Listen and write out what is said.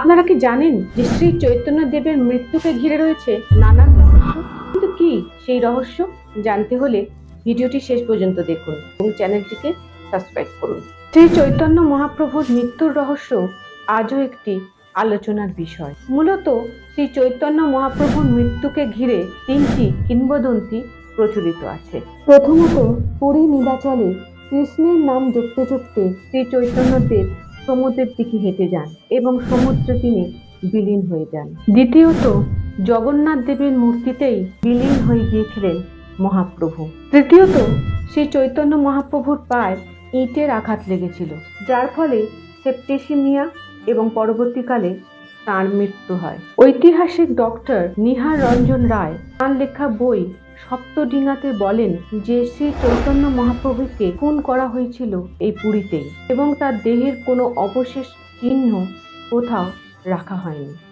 আপনারা কি জানেন যে শ্রী চৈতন্য দেবের মৃত্যুকে ঘিরে রয়েছে নানান রহস্য? কিন্তু কি সেই রহস্য? জানতে হলে ভিডিওটি শেষ পর্যন্ত দেখুন এবং চ্যানেলটিকে সাবস্ক্রাইব করুন। শ্রী চৈতন্য মহাপ্রভুর মৃত্যুর রহস্য আজও একটি আলোচনার বিষয়। মূলত শ্রী চৈতন্য মহাপ্রভুর মৃত্যুকে ঘিরে তিনটি কিংবদন্তি প্রচলিত আছে। প্রথমত পুরী নীলাচলে কৃষ্ণের নাম জপতে জপতে শ্রী চৈতন্যদেব সমুদ্রের দিকে হেঁটে যান এবং সমুদ্রে তিনি বিলীন হয়ে যান। দ্বিতীয়ত, জগন্নাথ দেবের মূর্তিতেই বিলীন হয়ে গিয়েছিলেন মহাপ্রভু। তৃতীয়ত শ্রী চৈতন্য মহাপ্রভুর পায়ে ইটের আঘাত লেগেছিল, যার ফলে সেপ্টেসিমিয়া এবং পরবর্তীকালে তার মৃত্যু হয়। ঐতিহাসিক ডক্টর নিহার রঞ্জন রায় তাঁর লেখা বই সপ্তডিঙাতে বলেন যে শ্রী চৈতন্য মহাপ্রভুকে খুন করা হয়েছিল এই পুরীতে এবং তার দেহের কোনো অবশেষ চিহ্ন কোথাও রাখা হয়নি।